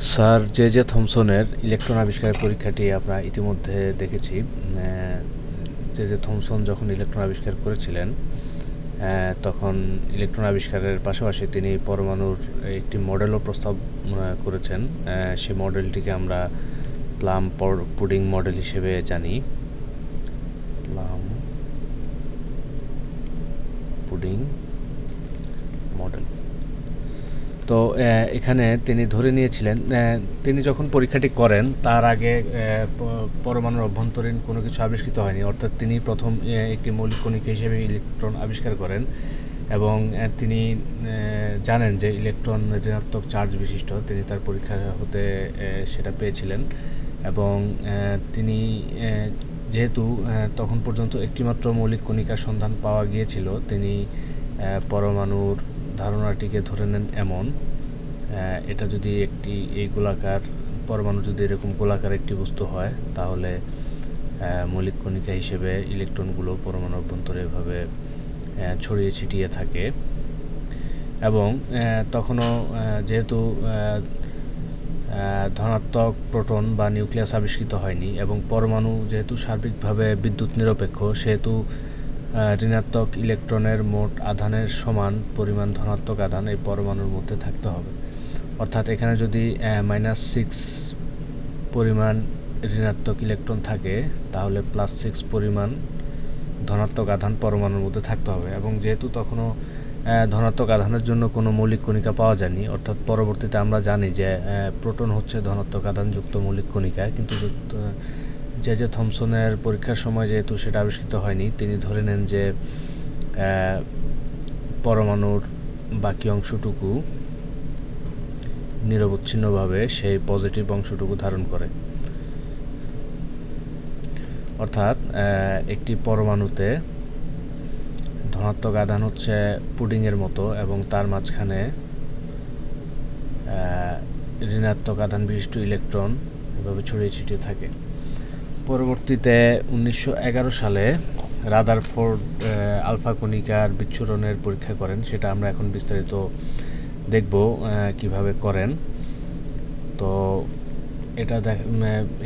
Sir J J থমসনের electron আবিষ্কারের পরীক্ষাটি আমরা ইতিমধ্যে দেখেছি। জে জে থমসন যখন ইলেকট্রন আবিষ্কার করেছিলেন তখন ইলেকট্রন আবিষ্কারের পাশাপাশি তিনি পরমাণুর একটি মডেলও প্রস্তাব করেছেন। সেই মডেলটিকে আমরা প্লাম পুডিং মডেল হিসেবে জানি। প্লাম পুডিং মডেল তো এখানে তিনি ধরে নিয়েছিলেন তিনি যখন পরীক্ষাটি করেন, তার আগে পরমাণুর অভ্যন্তরীণ কোনো কিছু আবিষ্কৃত হয়নি। অর্থাৎ তিনি প্রথম একটি মৌলিক কণিকা হিসেবে ইলেকট্রন আবিষ্কার করেন এবং তিনি জানেন যে ইলেকট্রন ঋণাত্মক চার্জ বিশিষ্ট। তিনি তার পরীক্ষা হতে সেটা পেয়েছিলেন এবং তিনি যেহেতু তখন পর্যন্ত একটিমাত্র মৌলিক কণিকার সন্ধান পাওয়া গিয়েছিল, তিনি পরমাণুর ধারণাটিকে ধরে নেন এমন এটা যদি একটি, এই গোলাকার, পরমাণু যদি এরকম গোলাকার একটি বস্তু হয়, তাহলে মৌলিক কণিকা হিসেবে ইলেকট্রনগুলো পরমাণু অভ্যন্তরে এভাবে ছড়িয়ে ছিটিয়ে থাকে। এবং তখনও যেহেতু ধনাত্মক প্রোটন বা নিউক্লিয়াস আবিষ্কৃত হয়নি এবং পরমাণু যেহেতু সার্বিকভাবে বিদ্যুৎ নিরপেক্ষ, সেহেতু ঋণাত্মক ইলেকট্রনের মোট আধানের সমান পরিমাণ ধনাত্মক আধান এই পরমাণুর মধ্যে থাকতে হবে। অর্থাৎ এখানে যদি মাইনাস সিক্স পরিমাণ ঋণাত্মক ইলেকট্রন থাকে, তাহলে প্লাস সিক্স পরিমাণ ধনাত্মক আধান পরমাণুর মধ্যে থাকতে হবে। এবং যেহেতু তখনও ধনাত্মক আধানের জন্য কোনো মৌলিক কণিকা পাওয়া যায়নি, অর্থাৎ পরবর্তীতে আমরা জানি যে প্রোটন হচ্ছে ধনাত্মক আধানযুক্ত মৌলিক কণিকা কিন্তু জে জে থমসনের পরীক্ষার সময় যেহেতু সেটা আবিষ্কৃত হয়নি, তিনি ধরে নেন যে পরমাণুর বাকি অংশটুকু নিরবচ্ছিন্নভাবে সেই পজিটিভ অংশটুকু ধারণ করে। অর্থাৎ একটি পরমাণুতে ধনাত্মক আধান হচ্ছে পুডিংয়ের মতো এবং তার মাঝখানে ঋণাত্মক আধান বিশিষ্ট ইলেকট্রন এভাবে ছড়িয়ে ছিটিয়ে থাকে। পরবর্তীতে উনিশশো এগারো সালে রাদারফোর্ড আহ, আলফা কণিকার বিচ্ছুরণের পরীক্ষা করেন। সেটা আমরা এখন বিস্তারিত দেখব কীভাবে করেন। তো এটা দেখ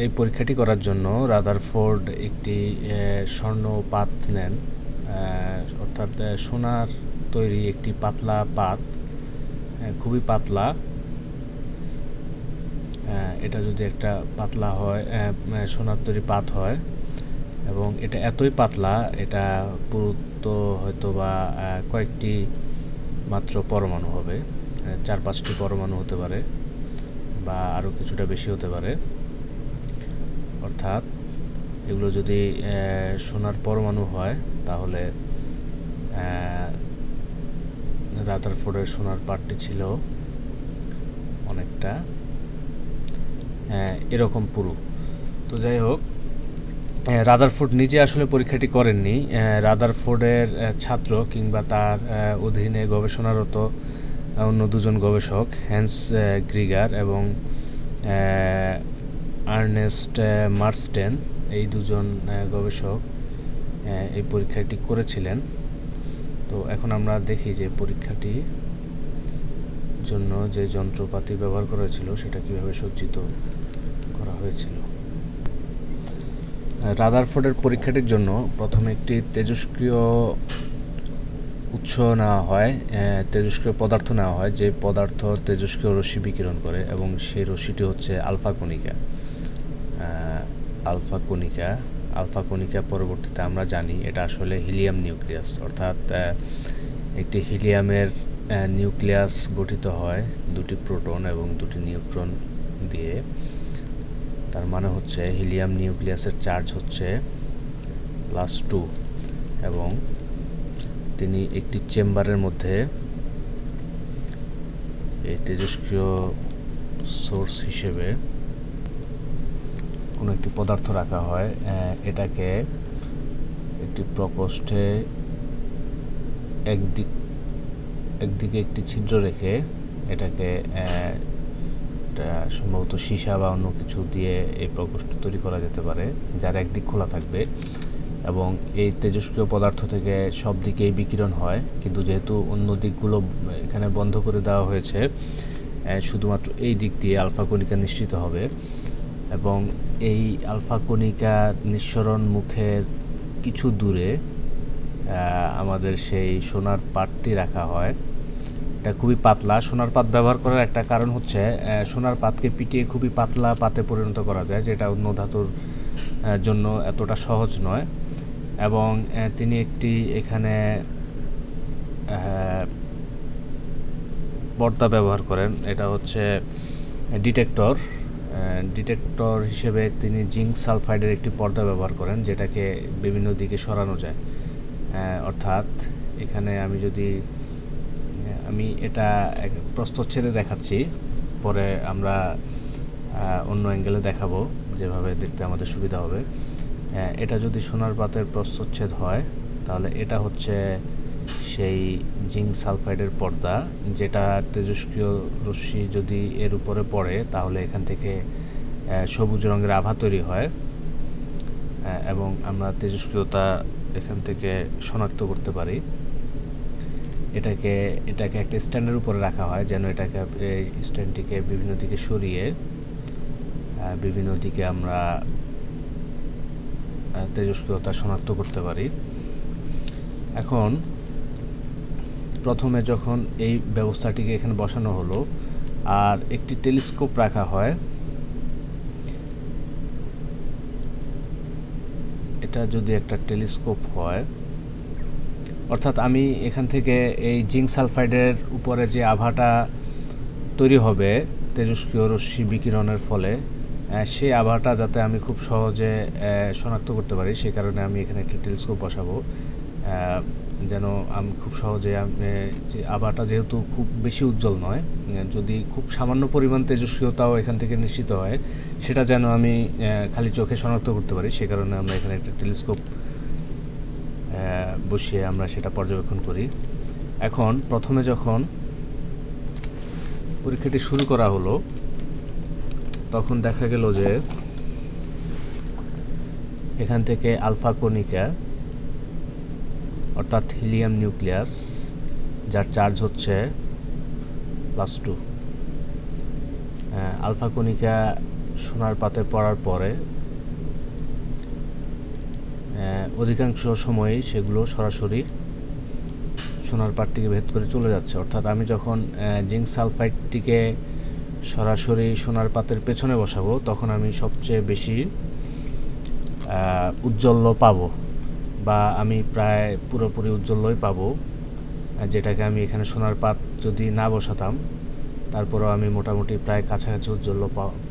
এই পরীক্ষাটি করার জন্য রাদারফোর্ড একটি স্বর্ণ পাত নেন। অর্থাৎ সোনার তৈরি একটি পাতলা পাত খুবই পাতলা। এটা যদি একটা পাতলা হয় সোনার তৈরি পাত হয়, এবং এটা এতই পাতলা, এটা পুরুত্ব হয়তো বা কয়েকটি মাত্র পরমাণু হবে চার পাঁচটি পরমাণু হতে পারে, বা আরও কিছুটা বেশি হতে পারে। অর্থাৎ এগুলো যদি সোনার পরমাণু হয়, তাহলে রাদারফোর্ডের সোনার পার্টটি ছিল অনেকটা এরকম পুরু। তো যাই হোক রাদারফোর্ড নিজে আসলে পরীক্ষাটি করেননি। রাদারফোর্ডের ছাত্র কিংবা তার অধীনে গবেষণারত অন্য দুজন গবেষক, হ্যান্স গ্রিগার এবং আর্নেস্ট মার্স্টেন, এই দুজন গবেষক এই পরীক্ষাটি করেছিলেন। তো এখন আমরা দেখি যে পরীক্ষাটি জন্য যে যন্ত্রপাতি ব্যবহার করা হয়েছিল, সেটা কীভাবে সজ্জিত। করা হয়েছিল। রাদারফোর্ডের পরীক্ষাটির জন্য প্রথমে একটি তেজস্ক্রিয় উৎস নেওয়া হয় তেজস্ক্রিয় পদার্থ নেওয়া হয়, যে পদার্থ তেজস্ক্রিয় রশ্মি বিকিরণ করে এবং সেই রশ্মিটি হচ্ছে আলফা কণিকা। আলফা কণিকা আলফা কণিকা পরবর্তীতে আমরা জানি এটা আসলে হিলিয়াম নিউক্লিয়াস, অর্থাৎ একটি হিলিয়ামের নিউক্লিয়াস গঠিত হয় দুটি প্রোটন এবং দুটি নিউট্রন দিয়ে। তার মানে হচ্ছে হিলিয়াম নিউক্লিয়াসের চার্জ হচ্ছে প্লাস টু এবং তিনি একটি চেম্বারের মধ্যে এই তেজস্ক্রিয় সোর্স হিসেবে কোনো একটি পদার্থ রাখা হয় এটাকে একটি প্রকোষ্ঠে একদিক, একদিকে একটি ছিদ্র রেখে এটাকে এটা সম্ভবত সীসা বা অন্য কিছু দিয়ে এই প্রকোষ্ঠ তৈরি করা যেতে পারে, যার একদিক খোলা থাকবে। এবং এই তেজস্ক্রিয় পদার্থ থেকে সব দিকেই বিকিরণ হয়, কিন্তু যেহেতু অন্য দিকগুলো এখানে বন্ধ করে দেওয়া হয়েছে শুধুমাত্র এই দিক দিয়ে আলফা কণিকা নিশ্চিত হবে। এবং এই আলফা কণিকা নিঃসরণ মুখের কিছু দূরে আমাদের সেই সোনার পাটটি রাখা হয়। এটা খুবই পাতলা। সোনার পাত ব্যবহার করার একটা কারণ হচ্ছে সোনার পাতকে পিটিয়ে খুবই পাতলা পাতে পরিণত করা যায়, যেটা অন্য ধাতুর জন্য এতটা সহজ নয়। এবং তিনি একটি এখানে পর্দা ব্যবহার করেন। এটা হচ্ছে ডিটেক্টর। ডিটেক্টর হিসেবে তিনি জিঙ্ক সালফাইডের একটি পর্দা ব্যবহার করেন, যেটাকে বিভিন্ন দিকে সরানো যায়। অর্থাৎ, এখানে আমি যদি আমি এটা প্রস্তচ্ছেদে দেখাচ্ছি। পরে আমরা অন্য অ্যাঙ্গেলে দেখাবো যেভাবে দেখতে আমাদের সুবিধা হবে। এটা যদি সোনার পাতের প্রস্তচ্ছেদ হয়, তাহলে এটা হচ্ছে সেই জিঙ্ক সালফাইডের পর্দা, যেটা তেজস্ক্রিয় রশ্মি যদি এর উপরে পড়ে, তাহলে এখান থেকে সবুজ রঙের আভা তৈরি হয়। এবং আমরা তেজস্ক্রিয়তা এখান থেকে শনাক্ত করতে পারি। এটাকে এটাকে একটা স্ট্যান্ডের উপরে রাখা হয় যেন এটাকে স্ট্যান্ডটিকে বিভিন্ন দিকে সরিয়ে বিভিন্ন দিকে আমরা তেজস্ক্রিয়তা শনাক্ত করতে পারি। এখন, প্রথমে যখন এই ব্যবস্থাটিকে এখানে বসানো হলো, আর একটি টেলিস্কোপ রাখা হয়, এটা যদি একটা টেলিস্কোপ হয় অর্থাৎ আমি এখান থেকে এই জিঙ্ক সালফাইডের উপরে যে আভাটা তৈরি হবে, তেজস্ক্রিয় রশ্মি বিকিরণের ফলে সেই আভাটা যাতে আমি খুব সহজে শনাক্ত করতে পারি, সেই কারণে আমি এখানে একটি টেলিস্কোপ বসাবো। যেন আমি, খুব সহজে যে আভাটা যেহেতু খুব বেশি উজ্জ্বল নয় যদি খুব সামান্য পরিমাণ তেজস্ক্রিয়তাও এখান থেকে নিশ্চিত হয়, সেটা যেন আমি খালি চোখে শনাক্ত করতে পারি সে কারণে আমরা এখানে একটা টেলিস্কোপ বসিয়ে আমরা সেটা পর্যবেক্ষণ করি। এখন প্রথমে যখন পরীক্ষাটি শুরু করা হলো, তখন দেখা গেল যে এখান থেকে আলফা কণিকা, অর্থাৎ হিলিয়াম নিউক্লিয়াস, যার চার্জ হচ্ছে প্লাস টু আলফা কণিকা সোনার পাতে পড়ার পরে অধিকাংশ সময়ই সেগুলো সরাসরি সোনার পাটটিকে ভেদ করে চলে যাচ্ছে। অর্থাৎ আমি যখন জিঙ্ক সালফাইডটিকে সরাসরি সোনার পাতের পেছনে বসাবো, তখন আমি সবচেয়ে বেশি উজ্জ্বল্য পাব বা আমি প্রায় পুরোপুরি উজ্জ্বলই পাবো যেটাকে আমি এখানে সোনার পাত যদি না বসাতাম, তারপরেও আমি মোটামুটি প্রায় কাছাকাছি উজ্জ্বল্য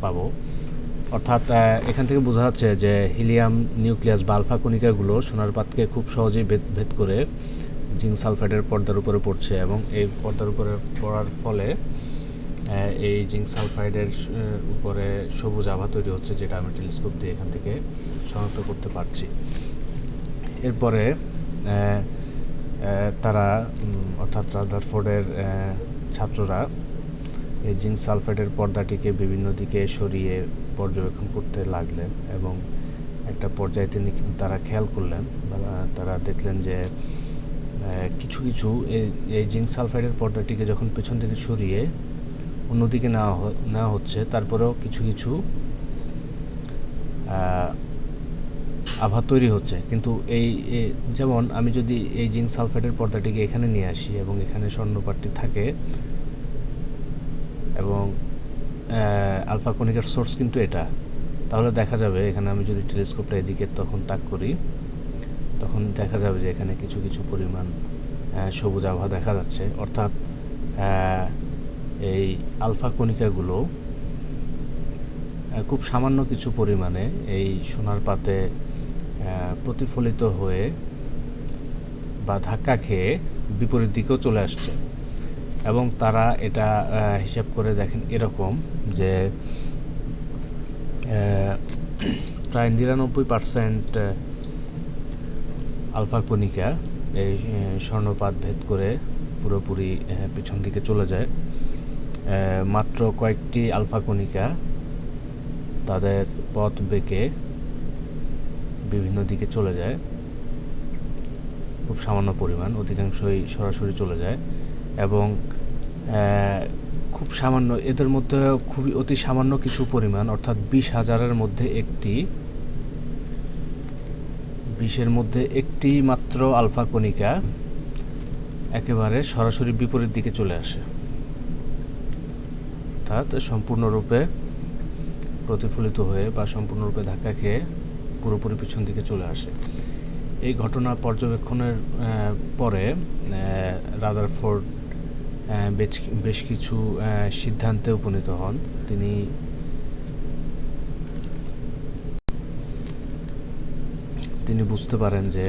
পাবো। অর্থাৎ এখান থেকে বোঝা যাচ্ছে যে হিলিয়াম নিউক্লিয়াস বা আলফা কণিকাগুলো সোনার পাতকে খুব সহজেই ভেদ ভেদ করে জিঙ্ক সালফাইডের পর্দার উপরে পড়ছে এবং এই পর্দার উপরে পড়ার ফলে এই জিঙ্ক সালফাইডের উপরে সবুজ আভা তৈরি হচ্ছে যেটা আমি টেলিস্কোপ দিয়ে এখান থেকে শনাক্ত করতে পারছি। এরপরে তারা অর্থাৎ রাদারফোর্ডের ছাত্ররা এই জিঙ্ক সালফেটের পর্দাটিকে বিভিন্ন দিকে সরিয়ে পর্যবেক্ষণ করতে লাগলেন এবং একটা পর্যায়ে তিনি তারা খেয়াল করলেন। তারা দেখলেন যে কিছু কিছু এই জিঙ্ক সালফাইডের পর্দাটিকে যখন পেছন থেকে সরিয়ে অন্যদিকে নেওয়া নেওয়া হচ্ছে, তারপরেও কিছু কিছু আভা তৈরি হচ্ছে। কিন্তু এই যেমন আমি যদি এই জিঙ্ক সালফাইডের পর্দাটিকে এখানে নিয়ে আসি এবং এখানে স্বর্ণপাটটি থাকে এবং আলফা কণিকার সোর্স কিন্তু এটা। তাহলে দেখা যাবে, এখানে আমি যদি টেলিস্কোপটা এদিকে তখন তাক করি, তখন দেখা যাবে যে এখানে কিছু কিছু পরিমাণ সবুজ আবহাওয়া দেখা যাচ্ছে। অর্থাৎ এই আলফা কণিকাগুলো খুব সামান্য কিছু পরিমাণে এই সোনার পাতে প্রতিফলিত হয়ে বা ধাক্কা খেয়ে বিপরীত দিকেও চলে আসছে। এবং তারা এটা হিসাব করে দেখেন এরকম যে প্রায় নিরানব্বই পারসেন্ট আলফা কণিকা এই স্বর্ণপাত ভেদ করে পুরোপুরি পিছন দিকে চলে যায়। মাত্র কয়েকটি আলফা কণিকা তাদের পথ বেঁকে বিভিন্ন দিকে চলে যায়। খুব সামান্য পরিমাণ, অধিকাংশই সরাসরি চলে যায়। এবং খুব সামান্য, এদের মধ্যে খুবই অতি সামান্য কিছু পরিমাণ, অর্থাৎ বিশ হাজারের মধ্যে একটি, বিশের মধ্যে একটি মাত্র আলফা কণিকা একেবারে সরাসরি বিপরীত দিকে চলে আসে। অর্থাৎ সম্পূর্ণরূপে প্রতিফলিত হয়ে বা সম্পূর্ণরূপে ধাক্কা খেয়ে পুরোপুরি পিছন দিকে চলে আসে। এই ঘটনা পর্যবেক্ষণের পরে রাদারফোর্ড বেশ বেশ কিছু সিদ্ধান্তে উপনীত হন তিনি। তিনি বুঝতে পারেন যে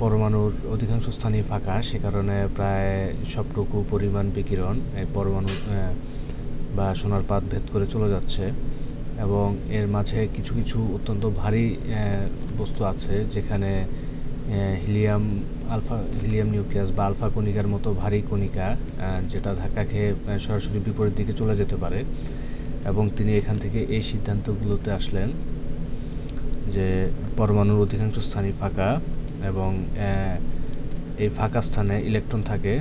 পরমাণুর অধিকাংশ স্থানই ফাঁকা, সে কারণে প্রায় সবটুকু পরিমাণ বিকিরণ এই পরমাণু বা সোনার পাত ভেদ করে চলে যাচ্ছে এবং এর মাঝে কিছু কিছু অত্যন্ত ভারী বস্তু আছে যেখানে হিলিয়াম আলফা, হিলিয়াম নিউক্লিয়াস বা আলফা কণিকার মতো ভারী কণিকা যেটা ধাক্কা খেয়ে সরাসরি বিপরীত দিকে চলে যেতে পারে। এবং তিনি এখান থেকে এই সিদ্ধান্তগুলোতে আসলেন যে পরমাণুর অধিকাংশ স্থানই ফাঁকা এবং এই ফাঁকা স্থানে ইলেকট্রন থাকে।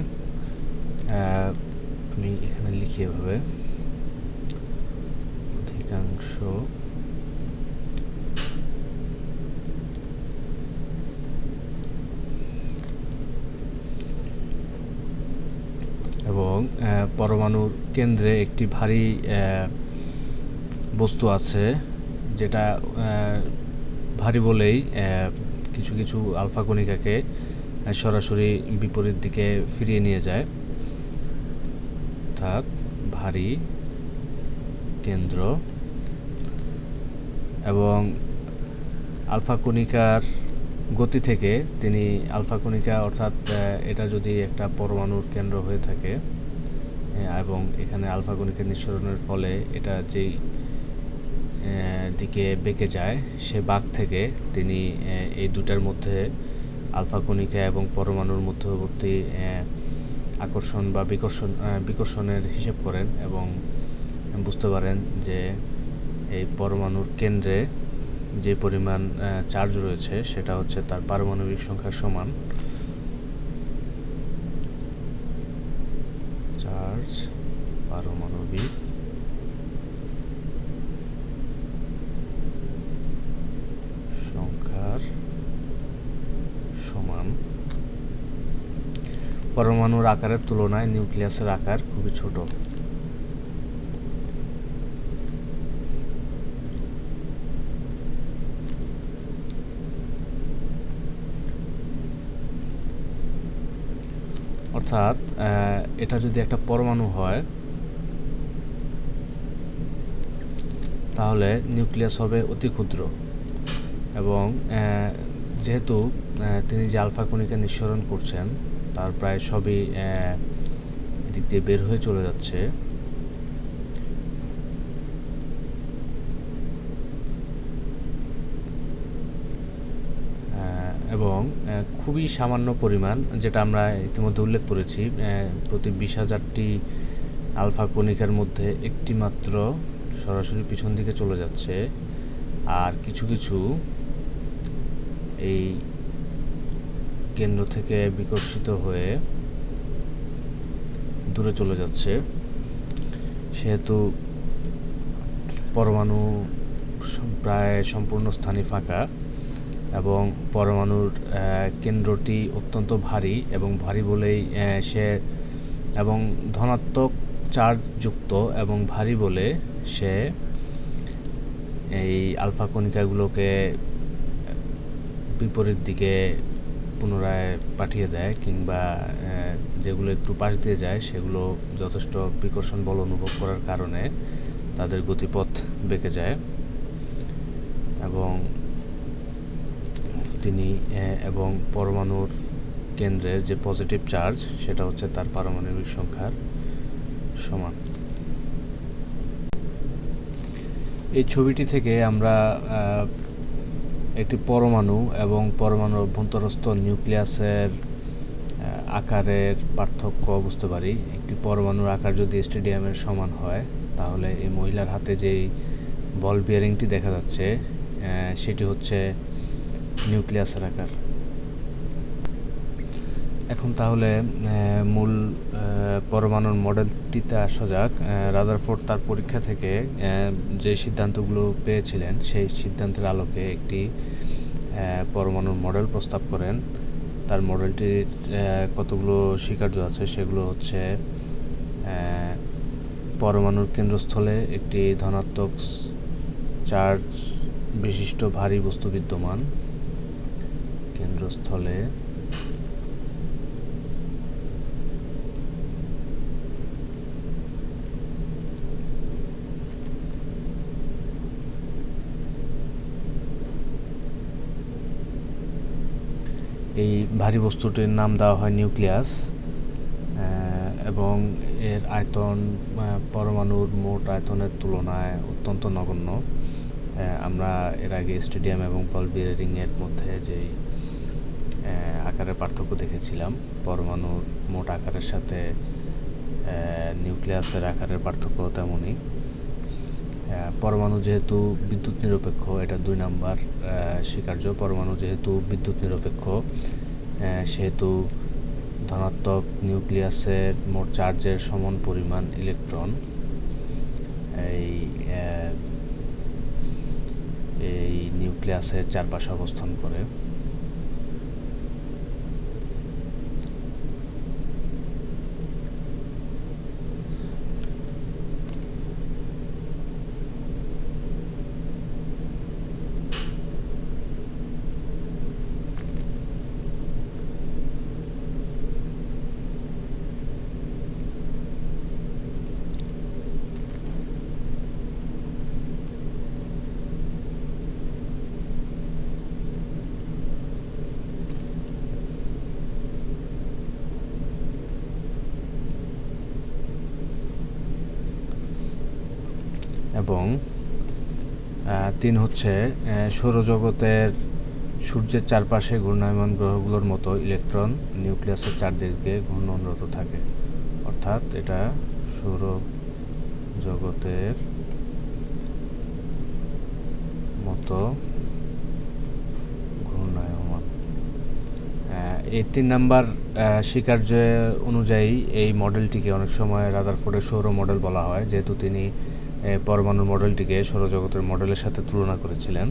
আমি এখানে লিখি এভাবে। অধিকাংশ এবং আহ, পরমাণুর কেন্দ্রে একটি ভারী বস্তু আছে, যেটা ভারী বলেই কিছু কিছু আলফা কণিকাকে সরাসরি বিপরীত দিকে ফিরিয়ে নিয়ে যায়। অর্থাৎ ভারী কেন্দ্র। এবং আলফা কণিকার গতি থেকে তিনি আলফা কণিকা, অর্থাৎ এটা যদি একটা পরমাণুর কেন্দ্র হয়ে থাকে এবং এখানে আলফা কণিকা নিঃসরণের ফলে এটা যেই দিকে বেঁকে যায়, সে বাঘ থেকে তিনি এই দুটার মধ্যে আলফা কণিকা এবং পরমাণুর মধ্যবর্তী আকর্ষণ বা বিকর্ষণ বিকর্ষণের হিসেব করেন এবং বুঝতে পারেন যে এই পরমাণুর কেন্দ্রে যে পরিমাণ চার্জ রয়েছে সেটা হচ্ছে তার পারমাণবিক সংখ্যার সমান চার্জ পারমাণবিক সংখ্যার সমান। পরমাণুর আকারের তুলনায় নিউক্লিয়াসের আকার খুবই ছোট। অর্থাৎ এটা যদি একটা পরমাণু হয় তাহলে নিউক্লিয়াস হবে অতি ক্ষুদ্র। এবং যেহেতু তিনি যে আলফা কণিকা নিঃসরণ করছেন, তার প্রায় সবই দিক দিয়ে বের হয়ে চলে যাচ্ছে। এবং খুবই সামান্য পরিমাণ, যেটা আমরা ইতিমধ্যে উল্লেখ করেছি প্রতি বিশ হাজারটি আলফা কণিকার মধ্যে একটি মাত্র সরাসরি পিছন দিকে চলে যাচ্ছে। আর কিছু কিছু এই কেন্দ্র থেকে বিকর্ষিত হয়ে দূরে চলে যাচ্ছে। সেহেতু পরমাণু প্রায় সম্পূর্ণ স্থানই ফাঁকা এবং পরমাণুর কেন্দ্রটি অত্যন্ত ভারী এবং ভারী বলেই সে এবং ধনাত্মক চার্জ যুক্ত এবং ভারী বলে সে এই আলফা কণিকাগুলোকে বিপরীত দিকে পুনরায় পাঠিয়ে দেয় কিংবা যেগুলো একটু পাশ দিয়ে যায়, সেগুলো যথেষ্ট বিকর্ষণ বল অনুভব করার কারণে তাদের গতিপথ বেঁকে যায়। এবং তিনি এবং পরমাণুর কেন্দ্রের যে পজিটিভ চার্জ সেটা হচ্ছে তার পারমাণবিক সংখ্যার সমান। এই ছবিটি থেকে আমরা একটি পরমাণু এবং পরমাণুর অভ্যন্তরস্থ নিউক্লিয়াসের আকারের পার্থক্য বুঝতে পারি। একটি পরমাণুর আকার যদি স্টেডিয়ামের সমান হয়, তাহলে এই মহিলার হাতে যেই বল বিয়ারিংটি দেখা যাচ্ছে সেটি হচ্ছে নিউক্লিয়াসের আকার। এখন তাহলে মূল পরমাণুর মডেলটিতে আসা যাক। রাদারফোর্ড তার পরীক্ষা থেকে যে সিদ্ধান্তগুলো পেয়েছিলেন, সেই সিদ্ধান্তের আলোকে একটি পরমাণুর মডেল প্রস্তাব করেন। তার মডেলটির কতগুলো স্বীকার্য আছে সেগুলো হচ্ছে পরমাণুর কেন্দ্রস্থলে একটি ধনাত্মক চার্জ বিশিষ্ট ভারী বস্তু বিদ্যমান। কেন্দ্রস্থলে এই ভারী বস্তুটির নাম দেওয়া হয় নিউক্লিয়াস এবং এর আয়তন পরমাণুর মোট আয়তনের তুলনায় অত্যন্ত নগণ্য। আমরা এর আগে স্টেডিয়াম এবং বল বিয়ারিংয়ের মধ্যে যেই আকারের পার্থক্য দেখেছিলাম, পরমাণুর মোট আকারের সাথে নিউক্লিয়াসের আকারের পার্থক্য তেমনই। পরমাণু যেহেতু বিদ্যুৎ নিরপেক্ষ, এটা দুই নাম্বার স্বীকার্য। পরমাণু যেহেতু বিদ্যুৎ নিরপেক্ষ সেহেতু ধনাত্মক নিউক্লিয়াসের মোট চার্জের সমান পরিমাণ ইলেকট্রন। এই এই নিউক্লিয়াসের চারপাশে অবস্থান করে। এবং তিন হচ্ছে সৌরজগতের সূর্যের চারপাশে ঘূর্ণায়মান গ্রহগুলোর মতো ইলেকট্রন নিউক্লিয়াসের চারদিকে ঘূর্ণনরত থাকে। অর্থাৎ এটা সৌর জগতের মতো ঘূর্ণায়মান। এই তিন নাম্বার স্বীকার্য অনুযায়ী এই মডেলটিকে অনেক সময় রাদারফোর্ডের সৌর মডেল বলা হয়, যেহেতু তিনি পরমাণু মডেলটিকে সৌরজগতের মডেলের সাথে তুলনা করেছিলেন।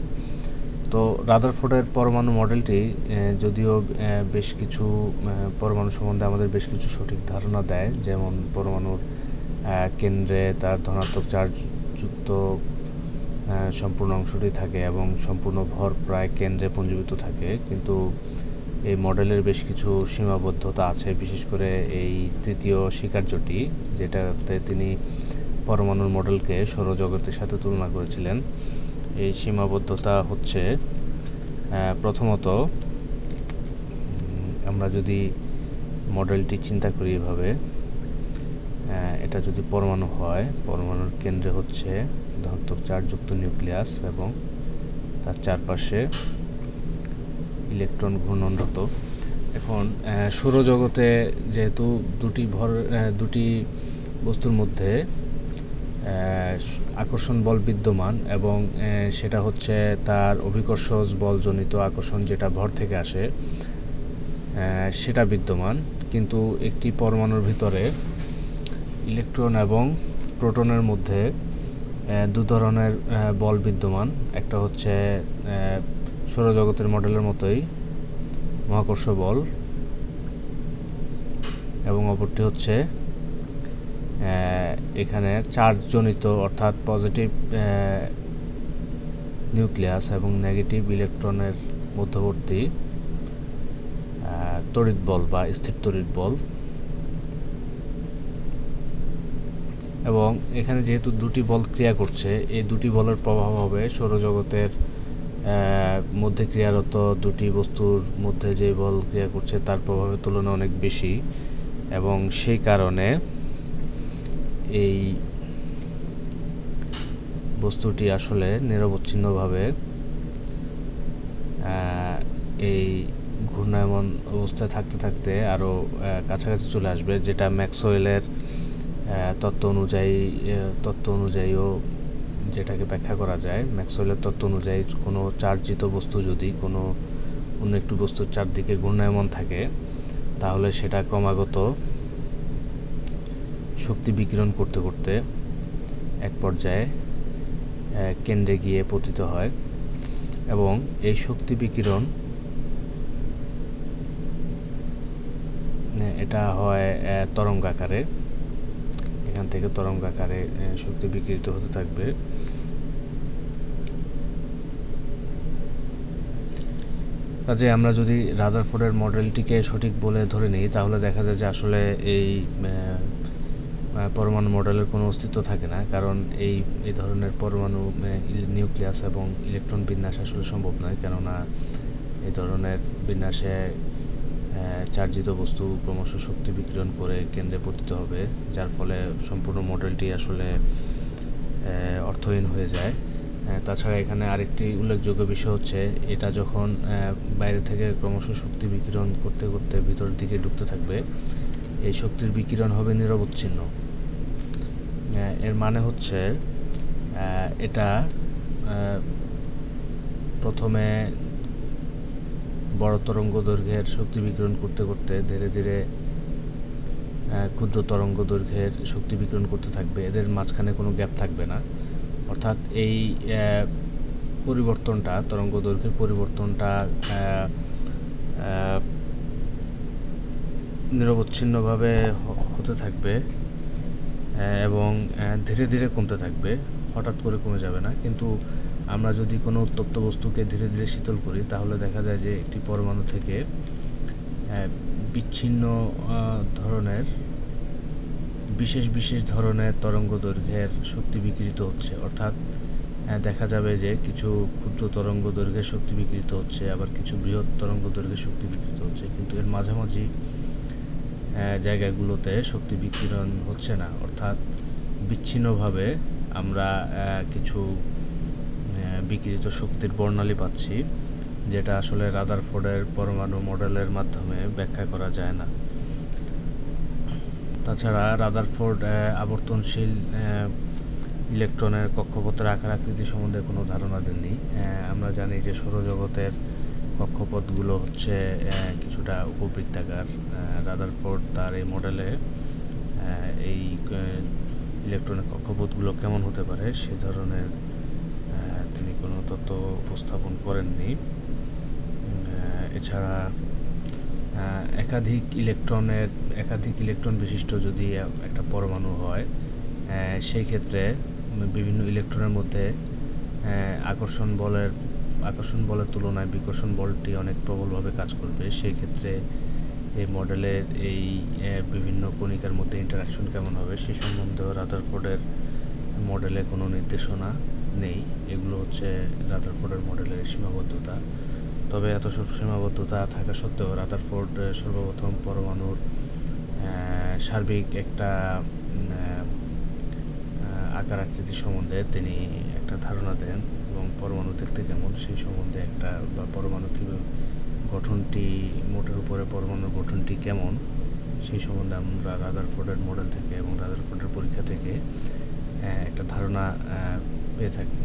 তো রাদারফোর্ডের পরমাণু মডেলটি যদিও বেশ কিছু পরমাণু সম্বন্ধে আমাদের বেশ কিছু সঠিক ধারণা দেয়। যেমন পরমাণুর কেন্দ্রে তার ধনাত্মক চার্জযুক্ত সম্পূর্ণ অংশটি থাকে এবং সম্পূর্ণ ভর প্রায় কেন্দ্রে পঞ্জীভূত থাকে। কিন্তু এই মডেলের বেশ কিছু সীমাবদ্ধতা আছে, বিশেষ করে এই তৃতীয় স্বীকার্যটি, যেটাতে তিনি পরমাণুর মডেলকে সৌরজগতের সাথে তুলনা করেছিলেন। এই সীমাবদ্ধতা হচ্ছে প্রথমত আমরা যদি মডেলটি চিন্তা করি এভাবে এটা যদি পরমাণু হয়, পরমাণুর কেন্দ্রে হচ্ছে ধনাত্মক চার্জযুক্ত নিউক্লিয়াস এবং তার চারপাশে ইলেকট্রন ঘূর্ণনরত। এখন সৌরজগতে যেহেতু দুটি ভর দুটি বস্তুর মধ্যে আকর্ষণ বল বিদ্যমান এবং সেটা হচ্ছে তার অভিকর্ষজ বলজনিত আকর্ষণ যেটা ভর থেকে আসে সেটা বিদ্যমান। কিন্তু একটি পরমাণুর ভিতরে ইলেকট্রন এবং প্রোটনের মধ্যে দু ধরনের বল বিদ্যমান। একটা হচ্ছে সৌরজগতের মডেলের মতোই মহাকর্ষ বল এবং অপরটি হচ্ছে এখানে চার্জজনিত অর্থাৎ পজিটিভ নিউক্লিয়াস এবং নেগেটিভ ইলেকট্রনের মধ্যবর্তী তড়িৎ বল বা স্থির তড়িৎ বল। এবং এখানে যেহেতু দুটি বল ক্রিয়া করছে, এই দুটি বলের প্রভাব হবে সৌরজগতের মধ্যে ক্রিয়ারত দুটি বস্তুর মধ্যে যে বল ক্রিয়া করছে তার প্রভাবের তুলনায় অনেক বেশি। এবং সেই কারণে এই বস্তুটি আসলে নিরবচ্ছিন্নভাবে এই ঘূর্ণায়মান অবস্থায় থাকতে থাকতে আরও কাছাকাছি চলে আসবে, যেটা ম্যাক্সওয়েলের তত্ত্ব অনুযায়ী তত্ত্ব অনুযায়ীও যেটাকে ব্যাখ্যা করা যায়, ম্যাক্সওয়েলের তত্ত্ব অনুযায়ী কোনো চার্জিত বস্তু যদি কোনো অন্য একটি বস্তুর চারদিকে ঘূর্ণায়মান থাকে, তাহলে সেটা ক্রমাগত শক্তি বিকিরণ করতে করতে এক পর্যায়ে কেন্দ্রে গিয়ে পতিত হয় এবং এই শক্তি বিকিরণ এটা হয় তরঙ্গ আকারে। এখান থেকে তরঙ্গ আকারে শক্তি বিকৃত হতে থাকবে। কাজে আমরা যদি রাদারফোর্ডের মডেলটিকে সঠিক বলে ধরে নিই, তাহলে দেখা যায় যে আসলে এই পরমাণু মডেলের কোনো অস্তিত্ব থাকে না, কারণ এই এই ধরনের পরমাণু নিউক্লিয়াস এবং ইলেকট্রন বিন্যাস আসলে সম্ভব নয়, কেননা এই ধরনের বিন্যাসে চার্জিত বস্তু ক্রমশ শক্তি বিকিরণ করে কেন্দ্রে পতিত হবে, যার ফলে সম্পূর্ণ মডেলটি আসলে অর্থহীন হয়ে যায়। তাছাড়া এখানে আরেকটি উল্লেখযোগ্য বিষয় হচ্ছে, এটা যখন বাইরে থেকে ক্রমশ শক্তি বিকিরণ করতে করতে ভিতরের দিকে ঢুকতে থাকবে এই শক্তির বিকিরণ হবে নিরবচ্ছিন্ন। এর মানে হচ্ছে এটা প্রথমে বড় তরঙ্গ দৈর্ঘ্যের শক্তি বিকিরণ করতে করতে ধীরে ধীরে ক্ষুদ্র তরঙ্গ দৈর্ঘ্যের শক্তি বিকিরণ করতে থাকবে। এদের মাঝখানে কোনো গ্যাপ থাকবে না। অর্থাৎ এই পরিবর্তনটা, তরঙ্গ দৈর্ঘ্যের পরিবর্তনটা নিরবচ্ছিন্নভাবে হতে থাকবে এবং ধীরে ধীরে কমতে থাকবে, হঠাৎ করে কমে যাবে না। কিন্তু আমরা যদি কোনো উত্তপ্ত বস্তুকে ধীরে ধীরে শীতল করি, তাহলে দেখা যায় যে একটি পরমাণু থেকে বিচ্ছিন্ন ধরনের, বিশেষ বিশেষ ধরনের তরঙ্গ দৈর্ঘ্যের শক্তি বিকৃত হচ্ছে। অর্থাৎ দেখা যাবে যে কিছু ক্ষুদ্র তরঙ্গ দৈর্ঘ্যের শক্তি বিকৃত হচ্ছে, আবার কিছু বৃহৎ তরঙ্গ দৈর্ঘ্যের শক্তি বিকৃত হচ্ছে। কিন্তু এর মাঝামাঝি জায়গাগুলোতে শক্তি বিকিরণ হচ্ছে না। অর্থাৎ বিচ্ছিন্নভাবে আমরা কিছু বিকৃত শক্তির বর্ণালী পাচ্ছি, যেটা আসলে রাদারফোর্ডের পরমাণু মডেলের মাধ্যমে ব্যাখ্যা করা যায় না। তাছাড়া রাদারফোর্ড আবর্তনশীল ইলেকট্রনের কক্ষপথের আকার আকৃতি সম্বন্ধে কোনো ধারণা দেননি। আমরা জানি যে সৌরজগতের কক্ষপথগুলো হচ্ছে কিছুটা উপবৃত্তাকার রাদারফোর্ড তার এই মডেলে এই ইলেকট্রনিক কক্ষপথগুলো কেমন হতে পারে সে ধরনের তিনি কোনো তথ্য উপস্থাপন করেননি। এছাড়া একাধিক ইলেকট্রনের, একাধিক ইলেকট্রন বিশিষ্ট যদি একটা পরমাণু হয় সেই ক্ষেত্রে বিভিন্ন ইলেকট্রনের মধ্যে আকর্ষণ বলের আকর্ষণ বলের তুলনায় বিকর্ষণ বলটি অনেক প্রবলভাবে কাজ করবে। সেই ক্ষেত্রে এই মডেলের এই বিভিন্ন কণিকার মধ্যে ইন্টারাকশন কেমন হবে সে সম্বন্ধেও রাদারফোর্ডের মডেলে কোনো নির্দেশনা নেই। এগুলো হচ্ছে রাদারফোর্ডের মডেলের সীমাবদ্ধতা। তবে এত সব সীমাবদ্ধতা থাকা সত্ত্বেও রাদারফোর্ড সর্বপ্রথম পরমাণুর সার্বিক একটা আকার আকৃতি সম্বন্ধে তিনি একটা ধারণা দেন। পরমাণু দেখতে কেমন? সেই সম্বন্ধে একটা, বা পরমাণু কীভাবে, গঠনটি, মোটের উপরে পরমাণুর গঠনটি কেমন? সেই সম্বন্ধে আমরা রাদার ফোর্ডের মডেল থেকে এবং রাদার ফোর্ডের পরীক্ষা থেকে একটা ধারণা পেয়ে থাকি।